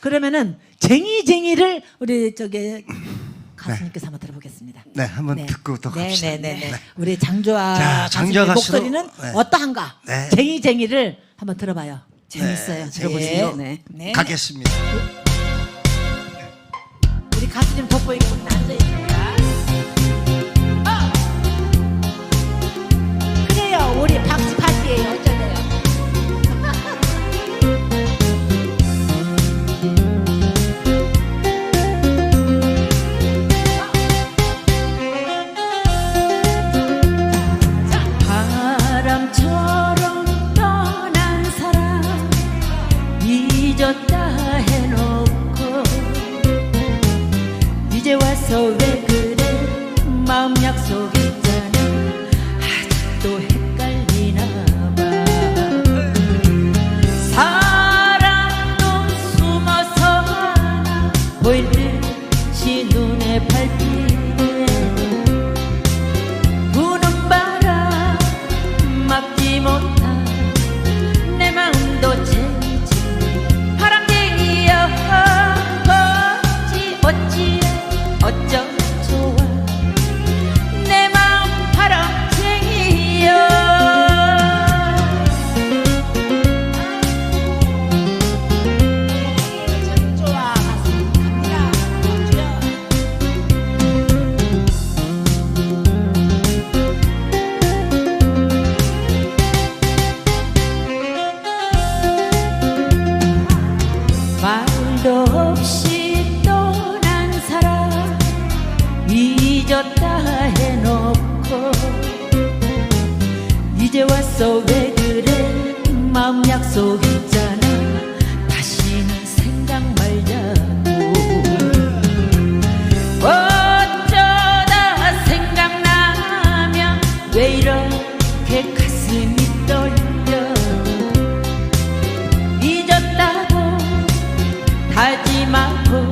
그러면은 쟁이쟁이를 우리 저기 가수님께서 한번 들어보겠습니다. 네, 한번 듣고 또 갑시다. 네 네네. 우리 장조아 자, 가수님 장조아 가수로, 목소리는 네. 어떠한가? 네. 쟁이쟁이를 한번 들어봐요. 재밌어요. 네, 들어보시죠. 네. 네. 가겠습니다. 우리 가수님 돋보이게 우리 앉아 있습니다. 와서 왜 그래? 마음 약속 있잖아. 아직도 헷갈리나 봐. 사랑도 숨어서 보일 듯이 눈에 밟히 어 잊었다 해놓고 이제 왔어. 왜 그래? 마음 약속 있잖아. 다시는 생각 말자고. 어쩌다 생각나면 왜 이렇게 가슴이 떨려? 잊었다고 다짐하고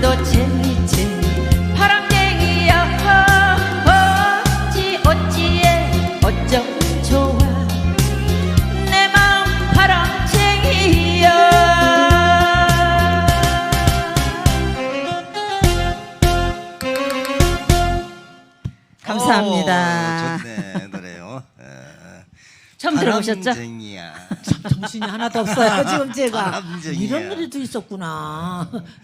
도 재미쟁이 바람쟁이여 어찌 어찌해 어쩜 좋아 내 마음 바람쟁이여 감사합니다. 오, 좋네 노래요. 에, 처음 들어보셨죠? 바람쟁이야. 정신이 하나도 없어요 지금 제가 바람쟁이야. 이런 노래도 있었구나